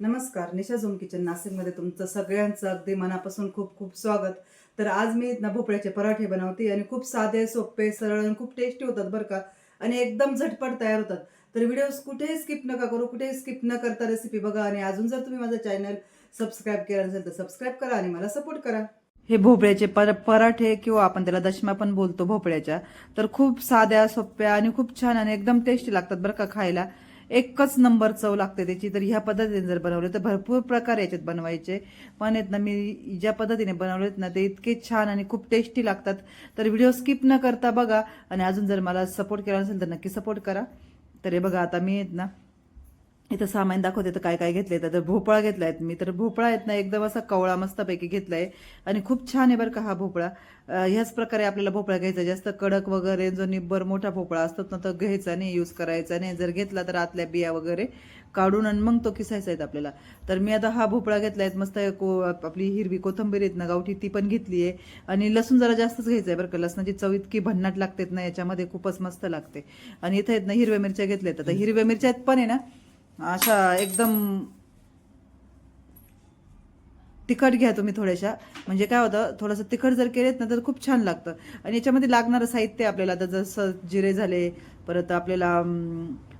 नमस्कार निशा zone kitchen नाशिकमध्ये तुमचं सगळ्यांचं अगदी मनापासून खूप खूप स्वागत. तर आज मी ना भोपळ्याचे पराठे बनवते आणि खूप साधे सोपे सरळ आणि खूप टेस्टी होतात बरं का. आणि एकदम झटपट तयार होतात. तर व्हिडिओ कुठेही स्किप नका करू कुठेही स्किप न करता रेसिपी बघा आणि अजून जर तुम्ही माझं चॅनल सबस्क्राईब केलं नसेल तर सबस्क्राईब करा आणि मला सपोर्ट करा. हे भोपळ्याचे पर पराठे किंवा आपण त्याला दशमा पण बोलतो भोपळ्याच्या तर खूप साध्या सोप्या आणि खूप छान आणि एकदम टेस्टी लागतात बरं का खायला. एकच नंबर चव लागते त्याची. तर ह्या पद्धतीने जर बनवले तर भरपूर प्रकार याच्यात बनवायचे. पण आहेत ना मी ज्या पद्धतीने बनवलेत ना ते इतके छान आणि खूप टेस्टी लागतात. तर व्हिडिओ स्किप न करता बघा. आणि अजून जर मला सपोर्ट केला असेल तर नक्की सपोर्ट करा. तर हे बघा आता मी आहेत ना इथं सामान दाखवते तर काय काय घेतलंय तर भोपळा घेतलाय. मी तर भोपळा आहेत ना एकदम असा कवळा मस्तपैकी घेतलाय. आणि खूप छान आहे बरं का हा भोपळा. ह्याच प्रकारे आपल्याला भोपळा घ्यायचा जास्त कडक वगैरे जो निब्बर मोठा भोपळा असतो ना तो घ्यायचा नाही यूज करायचा नाही. जर घेतला तर आतल्या बिया वगैरे काढून आणि मग तो किसायचा आहेत आपल्याला. तर मी आता हा भोपळा घेतलाय. मस्त को आपली हिरवी कोथंबीर आहेत ना गावठी ती पण घेतली आहे. आणि लसूण जरा जास्तच घ्यायचं आहे बरं का. लसणाची चव इतकी भन्नाट लागते ना याच्यामध्ये खूपच मस्त लागते. आणि इथं आहेत ना हिरव्या मिरच्या घेतल्यात. आता हिरव्या मिरच्या पण आहे ना अशा एकदम तिखट घ्या तुम्ही थोड्याशा. म्हणजे काय होतं थोडंसं तिखट जर केलेत ना तर खूप छान लागतं. आणि याच्यामध्ये लागणारं साहित्य आपल्याला आता जसं जिरे झाले परत आपल्याला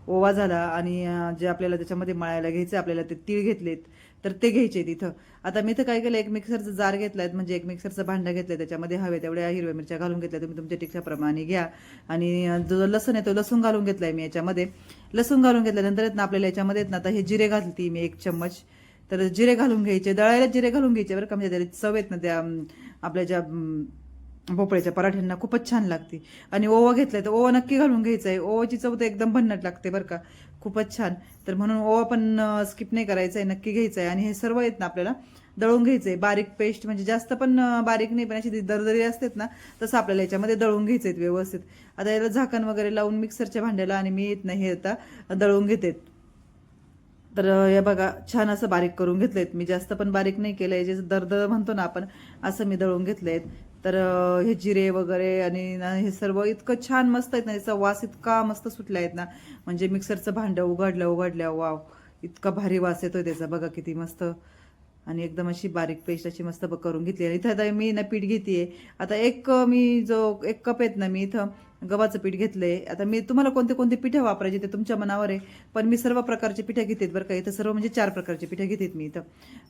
ओवा झाला आणि जे आपल्याला त्याच्यामध्ये मळायला घ्यायचं आपल्याला ते तीळ घेतलेत. तर ते घ्यायचे तिथं. आता मी तर काय केलं एक मिक्सरचं जार घेतलाय म्हणजे एक मिक्सरचं भांडं घेतलंय त्याच्यामध्ये हवे तेवढ्या हिरव्या मिरच्या घालून घेतल्या तुम्ही तुमच्या टिकच्याप्रमाणे घ्या. आणि जो लसूण आहे तो लसूण घालून घेतलाय मी याच्यामध्ये. लसूण घालून घेतल्यानंतर आहेत ना आपल्याला याच्यामध्ये आहेत ना आता हे जिरे घालती मी एक चम्मच. तर जिरे घालून घ्यायचे दळायला जिरे घालून घ्यायचे बरं का म्हणजे त्याला चव आहेत ना त्या आपल्या ज्या भोपळ्याच्या पराठ्यांना खूपच छान लागते. आणि ओवा घेतलाय तर ओवा नक्की घालून घ्यायचा आहे. ओवाची चव तर एकदम भन्नट लागते बरं का. खूपच छान. तर म्हणून ओवा पण स्किप नाही करायचा आहे नक्की घ्यायचा आहे आणि हे सर्व आहेत ना आपल्याला दळून घ्यायचं आहे बारीक पेस्ट म्हणजे जास्त पण बारीक नाही पण अशी दरदरी असतात ना तसं आपल्याला याच्यामध्ये दळून घ्यायचं आहेत व्यवस्थित. आता याला झाकण वगैरे लावून मिक्सरच्या भांड्याला आणि मी येत नाही हे आता दळून घेते. तर हे बघा छान असं बारीक करून घेतलेत मी जास्त पण बारीक नाही केलं आहे जे दरदर म्हणतो ना आपण असं मी दळून घेतलेत तर हे जिरे वगैरे आणि ना हे सर्व इतकं छान मस्त आहेत ना याचा वास इतका मस्त सुटला आहेत ना. म्हणजे मिक्सरचं भांडं उघडलं उघडल्या वाव. इतका भारी वास येतोय त्याचा. बघा किती मस्त. आणि एकदम अशी बारीक पेस्ट अशी मस्त ब- करून घेतली. आणि इथं आता मी ना पीठ घेते आता एक मी जो एक कप आहेत ना मी इथं गव्हाचं पीठ घेतलं आहे आता मी तुम्हाला कोणते कोणते पिठं वापरायचे ते तुमच्या मनावर आहे पण मी सर्व प्रकारचे पिठं घेतेत बरं का. इथं सर्व म्हणजे चार प्रकारचे पिठं घेतेत मी इथं.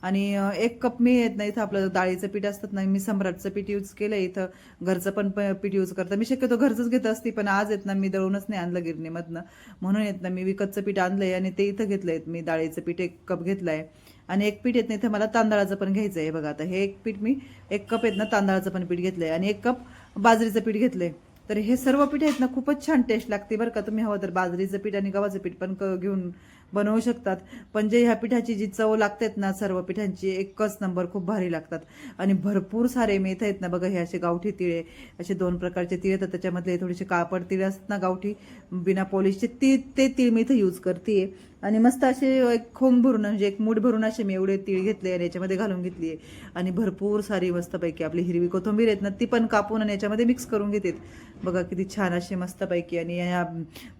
आणि एक कप मी येत नाही इथं आपलं डाळीचं पीठ असतात ना मी सम्राटचं पीठ यूज केलं इथं. घरचं पण प- पीठ यूज करतं. मी शक्यतो घरचंच घेत असते पण आज येत ना मी दळूनच नाही आणलं गिरणीमधनं. म्हणून येत ना मी विकतचं पीठ आणलं आहे आणि ते इथं घेतलं आहे मी. डाळीचं पीठ एक कप घेतलं आहे आणि एक पीठ येत नाही इथं मला तांदळाचं पण घ्यायचं आहे बघा आता हे एक पीठ मी एक कप येत ना तांदळाचं पण पीठ घेतलं आहे आणि एक कप बाजरीचं पीठ घेतलं आहे तर हे सर्व पीठ आहेत ना खूपच छान टेस्ट लागते बरं का. तुम्ही हवं तर बाजरीचं पीठ आणि गव्हाचं पीठ पण क- घेऊन बनवू शकतात. पण जे ह्या पिठाची जी चव लागतात ना सर्व पिठांची एकच नंबर खूप भारी लागतात. आणि भरपूर सारे मेथ आहेत ना बघा हे असे गावठी तिळे असे दोन प्रकारचे तिळे तर त्याच्यामधले थोडेसे कापड तिळे असतात ना गावठी बिना पॉलिशचे ती ते तिळ मी इथं यूज करते आणि मस्त असे एक खोंग भरून म्हणजे एक मूठ भरून असे मी एवढे तीळ घेतले आणि याच्यामध्ये घालून घेतली. आहे आणि भरपूर सारी मस्तपैकी आपली हिरवी कोथिंबीर आहेत ना ती पण कापून आणि याच्यामध्ये मिक्स करून घेतात बघा किती छान अशी मस्तपैकी. आणि या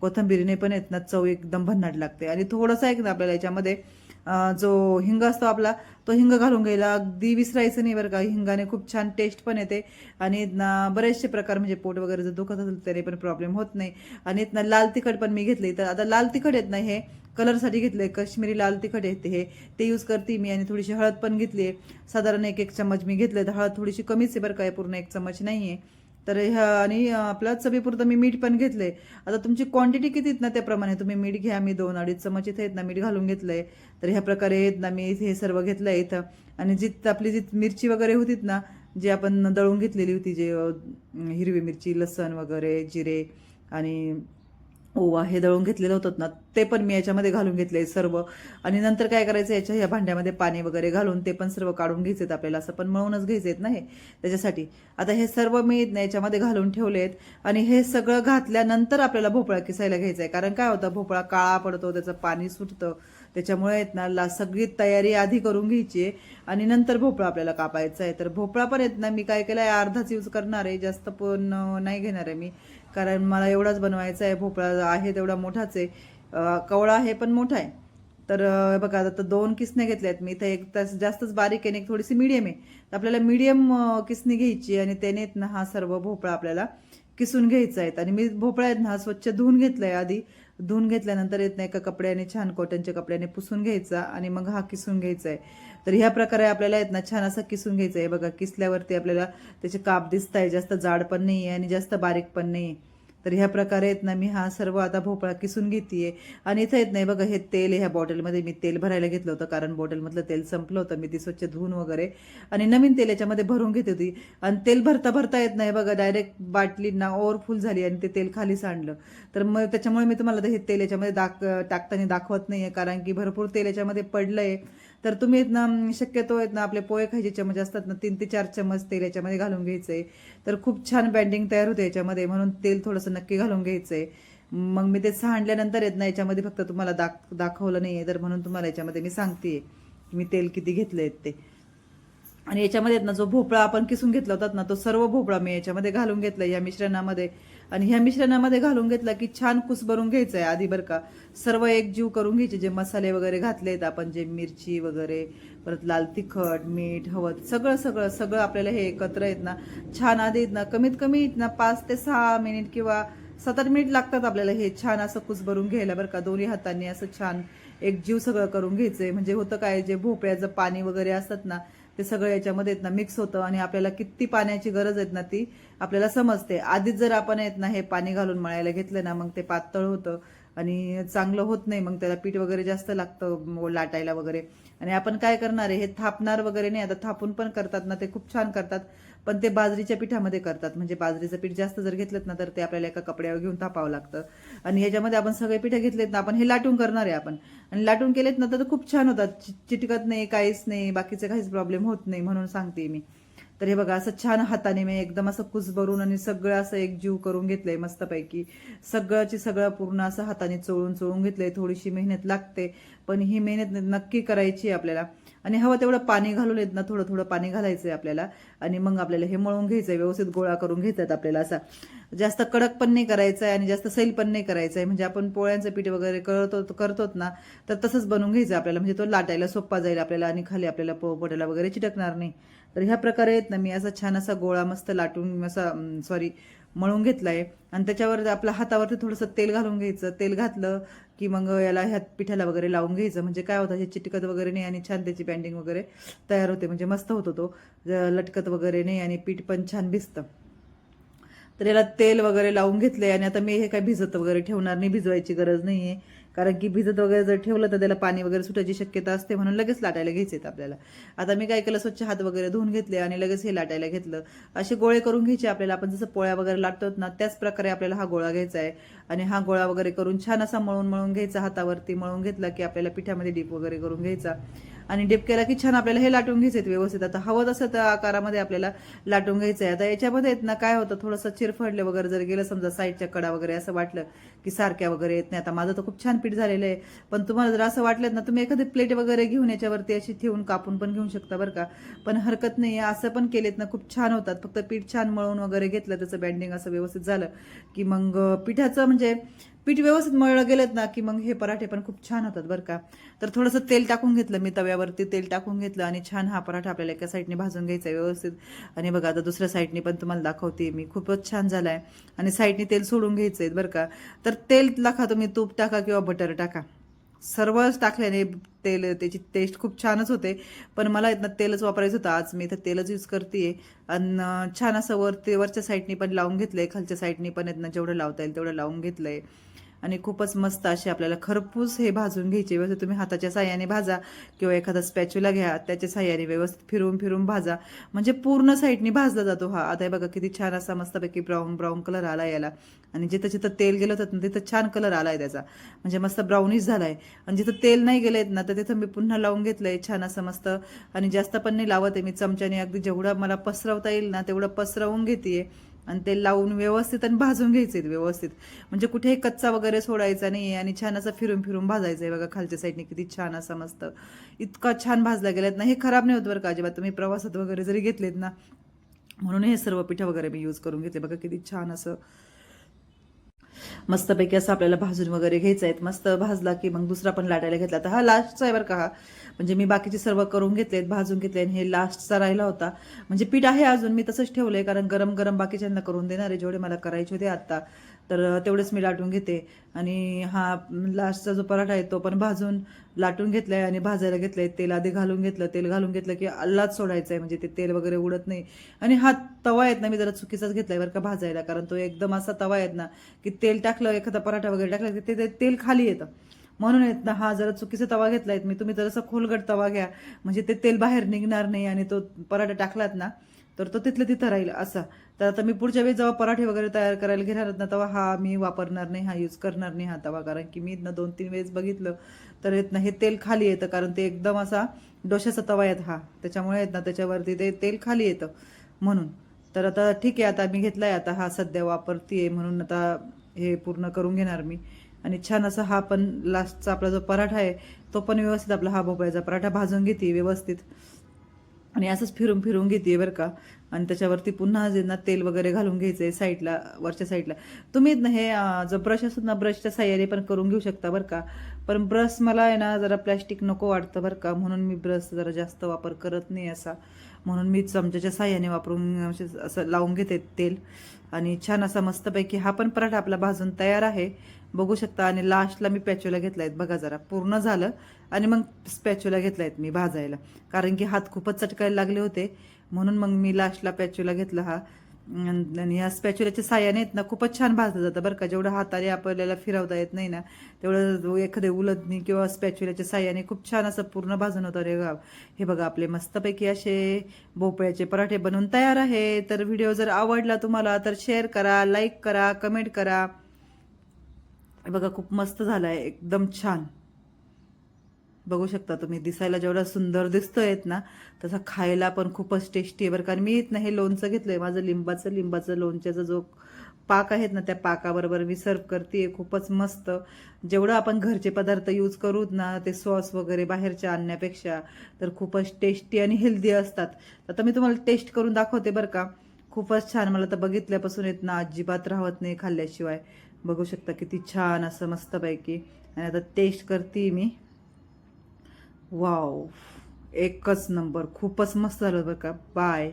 कोथिंबीरीने पण आहेत ना चव एकदम भन्नाट लागते. आणि थोडंसं एक ना आपल्याला याच्यामध्ये जो हिंग असतो आपला तो हिंग घालून घ्यायला अगदी विसरायचं नाही बरं का. हिंगाने खूप छान टेस्ट पण येते. आणि बरेचसे प्रकार म्हणजे पोट वगैरे जर दुखत असेल तरी पण प्रॉब्लेम होत नाही. आणि इथनं लाल तिखट पण मी घेतले तर आता लाल तिखट येत नाही हे कलरसाठी घेतले काश्मीरी लाल तिखट येते हे. ते यूज करते मी. आणि थोडीशी हळद पण घेतली आहे साधारण एक एक चम्मच मी घेतले तर हळद थोडीशी कमीच आहे बरं का. पूर्ण एक चम्मच नाही आहे तर ह्या आणि आपल्या चवीपुरतं मी मीठ पण घेतलंय. आता तुमची क्वांटिटी किती आहेत ना त्याप्रमाणे? तुम्ही मीठ घ्या मी दोन अडीच चमच इथे आहेत ना मीठ घालून घेतलंय. तर ह्या प्रकारे आहेत ना मी हे सर्व घेतलंय इथं. आणि जी आपली जी मिरची वगैरे होतीत ना जी आपण दळून घेतलेली होती जे हिरवी मिरची लसण वगैरे जिरे आणि ओवा हे दळून घेतलेलं होतं ना ते पण मी याच्यामध्ये घालून घेतले सर्व. आणि नंतर काय करायचं याच्या ह्या भांड्यामध्ये पाणी वगैरे घालून ते पण सर्व काढून घ्यायचेत आपल्याला असं पण मळूनच घ्यायचेत ना हे त्याच्यासाठी. आता हे सर्व मी याच्यामध्ये घालून ठेवलेत आणि हे सगळं घातल्यानंतर आपल्याला भोपळा किसायला घ्यायचा आहे कारण काय होतं भोपळा काळा पडतो त्याचं पाणी सुटतं त्याच्यामुळे आहेत ना ला सगळी तयारी आधी करून घ्यायची आहे आणि नंतर भोपळा आपल्याला कापायचा आहे तर भोपळा पण आहेत ना मी काय केलं आहे अर्धाच यूज करणार आहे जास्त पण नाही घेणार आहे मी. कारण मला एवढाच बनवायचा आहे भोपळा आहे तेवढा मोठाच आहे. कवळा आहे पण मोठा आहे. तर बघा आता दोन किसने घेतल्या आहेत. मी तर एक तास जास्तच बारीक आहे आणि एक थोडीशी मीडियम आहे. तर आपल्याला मीडियम किसणी घ्यायची आणि त्याने ना हा सर्व भोपळा आपल्याला किसून घ्यायचा आहे. आणि मी भोपळा आहेत ना हा स्वच्छ धुवून घेतलाय आधी. धुवून घेतल्यानंतर येत नाही एका कपड्याने छान कॉटनच्या कपड्याने पुसून घ्यायचा आणि मग हा किसून घ्यायचा आहे तर ह्या प्रकारे आपल्याला येत ना छान असा किसून घ्यायचा आहे बघा किसल्यावरती आपल्याला त्याचे काप दिसत आहे जास्त जाड पण नाही आहे आणि जास्त बारीक पण नाही आहे तर ह्या प्रकारे आहेत ना मी हा सर्व आता भोपळा किसून घेते आणि इथं येत नाही बघा हे तेल ह्या बॉटलमध्ये मी तेल भरायला घेतलं होतं कारण बॉटलमधलं तेल संपलं होतं. मी ती स्वच्छ धुवून वगैरे आणि नवीन तेल याच्यामध्ये भरून घेत होती. आणि तेल भरता भरता येत नाही बघा डायरेक्ट बाटली ना ओव्हरफुल झाली आणि ते तेल खाली सांडलं. तर मग त्याच्यामुळे मी तुम्हाला हे तेल याच्यामध्ये दाख टाकताना दाखवत नाही आहे कारण की भरपूर तेल याच्यामध्ये पडलं आहे तर तुम्ही आहेत ना शक्यतो आहेत ना आपले पोहे खायचे चमच असतात ना तीन ते चार चमच तेल याच्यामध्ये घालून घ्यायचं. आहे तर खूप छान बँडिंग तयार होते याच्यामध्ये म्हणून तेल थोडंसं नक्की घालून घ्यायचं. आहे मग मी ते सांडल्यानंतर येत ना याच्यामध्ये फक्त तुम्हाला दाख दाखवलं नाही आहे तर म्हणून तुम्हाला याच्यामध्ये मी सांगते मी तेल किती घेतले आहेत ते. आणि याच्यामध्ये ना जो भोपळा आपण किसून घेतला होता ना तो सर्व भोपळा मी याच्यामध्ये घालून घेतला या मिश्रणामध्ये. आणि ह्या मिश्रणामध्ये घालून घेतला की छान कुसभरून घ्यायचं आहे आधी बरं का. सर्व एक जीव करून घ्यायचे जे मसाले वगैरे घातलेत आपण जे मिरची वगैरे परत लाल तिखट मीठ हवत सगळं सगळं सगळं आपल्याला हे एकत्र येत ना छान आधी येत ना कमीत कमी येत ना पाच ते सहा मिनिट किंवा सात आठ मिनिट लागतात आपल्याला हे छान असं कुसभरून घ्यायला बरं का. दोन्ही हातांनी असं छान एक जीव सगळं करून घ्यायचंय. म्हणजे होतं काय जे भोपळ्याचं पाणी वगैरे असतात ना ते सगळं याच्यामध्ये आहेत ना मिक्स होतं आणि आपल्याला किती पाण्याची गरज आहेत ना ती आपल्याला समजते. आधीच जर आपण येत ना हे पाणी घालून मळायला घेतलं ना मग ते पातळ होतं आणि चांगलं होत नाही. मग त्याला पीठ वगैरे जास्त लागतं लाटायला वगैरे. आणि आपण काय करणार आहे हे थापणार वगैरे नाही. आता थापून पण करतात ना ते खूप छान करतात. पण ते बाजरीच्या पिठामध्ये करतात. म्हणजे बाजरीचं पीठ जास्त जर घेतलं ना तर ते आपल्याला एका कपड्यावर घेऊन थापावं लागतं. आणि ह्याच्यामध्ये आपण सगळे पिठं घेतलेत ना आपण हे लाटून करणार आहे आपण. आणि लाटून केलेत ना तर खूप छान होतात. चि- चिटकत नाही काहीच नाही बाकीचे काहीच प्रॉब्लेम होत नाही म्हणून सांगते मी. तर हे बघा असं छान हाताने मी एकदम असं कुसभरून आणि सगळं असं एक जीव करून घेतलंय मस्तपैकी. सगळंची सगळं पूर्ण असं हाताने चोळून चोळून घेतलंय. थोडीशी मेहनत लागते पण ही मेहनत नक्की करायची आहे आपल्याला. आणि हवं तेवढं पाणी घालून येत ना थोडं थोडं पाणी घालायचं आहे आपल्याला. आणि मग आपल्याला हे मळून घ्यायचं आहे व्यवस्थित गोळा करून घ्यायचा आपल्याला असा. जास्त कडक पण नाही करायचं आहे आणि जास्त सैल पण नाही करायचं आहे म्हणजे आपण पोळ्यांचं पीठ वगैरे करतो करतोत ना तर तसंच बनवून घ्यायचं आपल्याला. म्हणजे तो लाटायला सोपा जाईल आपल्याला आणि खाली आपल्याला पोपटाला वगैरे चिटकणार नाही. तर ह्या प्रकारे आहेत ना मी असा छान असा गोळा मस्त लाटून असा सॉरी मळून घेतलाय. आणि त्याच्यावर आपल्या हातावरती थोडंसं तेल घालून घ्यायचं. तेल घातलं की मग याला ह्यात पिठाला वगैरे लावून घ्यायचं. म्हणजे काय होतं हे चिटकत वगैरे नाही आणि छान त्याची बँडिंग वगैरे तयार होते. म्हणजे मस्त होतो तो लटकत वगैरे नाही आणि पीठ पण छान भिजतं. तर याला तेल वगैरे लावून घेतलंय आणि आता मी हे काय भिजत वगैरे ठेवणार नाही भिजवायची गरज नाही आहे कारण की भिजत वगैरे जर ठेवलं तर त्याला पाणी वगैरे सुटायची शक्यता असते म्हणून लगेच लाटायला घ्यायचे आपल्याला. आता मी काय केलं स्वच्छ हात वगैरे धुवून घेतले आणि लगेच हे लाटायला घेतलं. असे गोळे करून घ्यायचे आपल्याला. आपण जसं पोळ्या वगैरे लाटतो ना त्याच प्रकारे आपल्याला हा गोळा घ्यायचा आहे. आणि हा गोळा वगैरे करून छान असा मळून मळून घ्यायचा हातावरती मळून घेतला की आपल्याला पिठामध्ये डीप वगैरे करून घ्यायचा. आणि डिप केला की छान आपल्याला हे लाटून घ्यायचे व्यवस्थित. आता हवं तसं त्या आकारामध्ये आपल्याला लाटून घ्यायचं आहे. आता याच्यामध्ये आहेत ना काय होतं थोडंसं चिरफडले वगैरे जर गेलं समजा साईडच्या कडा वगैरे असं वाटलं की सारख्या वगैरे येत नाही. आता माझं तर खूप छान पीठ झालेलं आहे. पण तुम्हाला जर असं वाटलं ना तुम्ही एखादी प्लेट वगैरे घेऊन याच्यावरती अशी ठेवून कापून पण घेऊ शकता बरं का. पण हरकत नाही. असं पण केलेत ना खूप छान होतात. फक्त पीठ छान मळून वगैरे घेतलं त्याचं बँडिंग असं व्यवस्थित झालं की मग पिठाचं म्हणजे पीठ व्यवस्थित मळलं गेलेत ना की मग हे पराठे पण खूप छान होतात बरं का. तर थोडंसं तेल टाकून घेतलं मी तव्यावरती तेल टाकून घेतलं आणि छान हा पराठा आपल्याला एका साईडने भाजून घ्यायचा आहे व्यवस्थित. आणि बघा आता दुसऱ्या साईडने पण तुम्हाला दाखवते मी. खूपच छान झाला आहे आणि साईडने तेल सोडून घ्यायचं आहे बरं का. तर तर तेल टाका तुम्ही तूप टाका किंवा बटर टाका. सर्वच टाकल्याने तेल त्याची टेस्ट खूप छानच होते. पण मला इथनं तेलच वापरायचं होतं. आज मी इथं तेलच यूज करते आणि छान असं वरती वरच्या साईडनी पण लावून घेतलंय. खालच्या साईडनी पण इथनं जेवढं लावता येईल तेवढं लावून घेतलंय. आणि खूपच मस्त असे आपल्याला खरपूस हे भाजून घ्यायचे. व्यवस्थित तुम्ही हाताच्या साह्याने भाजा किंवा एखादा स्पॅच्युला घ्या त्याच्या साह्याने व्यवस्थित फिरून फिरून भाजा. म्हणजे पूर्ण साईडनी भाजला जातो हा. आता हे बघा किती छान असा मस्तपैकी ब्राऊन ब्राऊन कलर आला याला. आणि जिथं जिथं तेल गेलं होतं ना तिथं छान कलर आलाय त्याचा. म्हणजे मस्त ब्राउनिश झालाय. आणि जिथं तेल नाही गेलेत ना तर तिथं मी पुन्हा लावून घेतलंय छान असं मस्त. आणि जास्त पण नाही लावत आहे मी. चमच्याने अगदी जेवढं मला पसरवता येईल ना तेवढं पसरवून घेते आणि ते लावून व्यवस्थित आणि भाजून घ्यायचे व्यवस्थित. म्हणजे कुठेही कच्चा वगैरे सोडायचा नाही आणि छान असं फिरून फिरून भाजायचं आहे बघा खालच्या साईडने किती छान असं मस्त. इतका छान भाजला गेलात ना हे खराब नाही होत बरं का अजिबात. तुम्ही प्रवासात वगैरे जरी घेतलेत ना म्हणून हे सर्व पिठं वगैरे मी यूज करून घेतले. बघा किती छान असं मस्तपैकी असं आपल्याला भाजून वगैरे घ्यायचं आहे. मस्त भाजला की मग दुसरा पण लाटायला घेतला तर हा लास्टचा आहे बरं का हा. म्हणजे मी बाकीचे सर्व करून घेतलेत भाजून घेतले आणि हे लास्टचा राहिला होता. म्हणजे पीठ आहे अजून मी तसंच ठेवलंय कारण गरम गरम बाकीच्यांना करून देणार आहे. जेवढे मला करायचे होते आत्ता तर तेवढंच मी लाटून घेते. आणि हा लास्टचा जो पराठा आहे तो पण भाजून लाटून घेतला आहे आणि भाजायला घेतलं आहे तेल आधी घालून घेतलं तेल घालून घेतलं की अल्लाच सोडायचं आहे म्हणजे ते तेल वगैरे उडत नाही. आणि हा तवा आहेत ना मी जरा चुकीचाच घेतलाय बरं का भाजायला. कारण तो एकदम असा तवा आहेत ना की तेल टाकलं एखादा पराठा वगैरे टाकला की ते ते तेल खाली येतं. म्हणून येत ना हा जरा चुकीचा तवा घेतला आहेत मी तुम्ही जरासा खोलगट तवा घ्या. म्हणजे ते तेल बाहेर निघणार नाही आणि तो पराठा टाकलात ना तर तो तिथलं तिथं राहील असा. तर आता मी पुढच्या वेळी जेव्हा पराठे वगैरे तयार करायला घेणार आहेत ना तेव्हा हा मी वापरणार नाही हा यूज करणार नाही हा तवा. कारण की मी इथनं दोन तीन वेळेस बघितलं तर येत ना हे तेल खाली येतं. कारण ते एकदम असा डोशाचा तवा येत हा. त्याच्यामुळे येत ना त्याच्यावरती ते तेल खाली येतं म्हणून. तर आता ठीक आहे आता मी घेतलाय आता हा सध्या वापरतीये म्हणून आता हे पूर्ण करून घेणार मी. आणि छान असा हा पण लास्टचा आपला जो पराठा आहे तो पण व्यवस्थित आपला हा भोपळ्याचा पराठा भाजून घेते व्यवस्थित. आणि असंच फिरून फिरून घेते बरं का. आणि त्याच्यावरती पुन्हा जे ना तेल वगैरे घालून घ्यायचं आहे साईडला वरच्या साईडला. तुम्ही ना हे जो ब्रश असतो ना ब्रशच्या साह्याने पण करून घेऊ शकता बरं का. पण ब्रश मला आहे ना जरा प्लॅस्टिक नको वाटतं बरं का. म्हणून मी ब्रश जरा जास्त वापर करत नाही असा. म्हणून मी चमच्याच्या साह्याने वापरून असं लावून घेते तेल. आणि छान असा मस्तपैकी हा पण पराठा आपला भाजून तयार आहे. बघू शकता. आणि लास्टला मी पॅचोला घेतला आहेत बघा जरा पूर्ण झालं. आणि मग स्पॅच्युला घेतला आहेत मी भाजायला. कारण की हात खूपच चटकायला लागले होते. म्हणून मग मी लास्टला पॅच्युला घेतला हा. आणि या स्पॅच्युलाच्या साह्याने आहेत ना खूपच छान भाजलं जातं बरं का. जेवढं हाताने आपल्याला फिरवता येत नाही ना तेवढं एखादे उलटणी किंवा स्पॅच्युलाच्या साह्याने खूप छान असं पूर्ण भाजून होतं रे गाव. हे बघा आपले मस्तपैकी असे भोपळ्याचे पराठे बनवून तयार आहे तर व्हिडिओ जर आवडला तुम्हाला तर शेअर करा लाईक करा कमेंट करा. हे बघा खूप मस्त झालं आहे एकदम छान. बघू शकता तुम्ही. दिसायला जेवढा सुंदर दिसतोय ना तसा खायला पण खूपच टेस्टी आहे बरं. कारण मी ना हे लोणचं घेतलंय माझं लिंबाचं लिंबाचं लोणच्याचा जो पाक आहेत ना त्या पाकाबरोबर मी सर्व करते खूपच मस्त. जेवढं आपण घरचे पदार्थ यूज करू ना ते सॉस वगैरे बाहेरच्या आणण्यापेक्षा तर खूपच टेस्टी आणि हेल्दी असतात. आता मी तुम्हाला टेस्ट करून दाखवते बरं का. खूपच छान. मला तर बघितल्यापासून येत ना अजिबात राहत नाही खाल्ल्याशिवाय. बघू शकता किती छान असं मस्तपैकी. आणि आता टेस्ट करते मी. वाव एकच नंबर खूपच मस्त झालं बरं का. बाय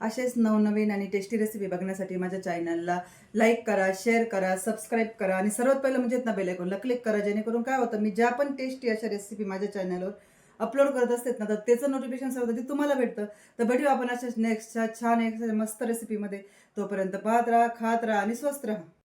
असेच नवनवीन आणि टेस्टी रेसिपी बघण्यासाठी माझ्या चॅनलला लाईक करा शेअर करा सबस्क्राईब करा आणि सर्वात पहिलं म्हणजे ना बेलायकॉनला क्लिक करा जेणेकरून काय होतं मी ज्या पण टेस्टी अशा रेसिपी माझ्या चॅनलवर अपलोड करत असतात ना तर त्याचं नोटिफिकेशन सर्व ते तुम्हाला भेटतं. तर भेटू आपण अशाच नेक्स्टच्या छान एक मस्त रेसिपीमध्ये तोपर्यंत पाहत राहा खात राहा आणि स्वस्त राहा.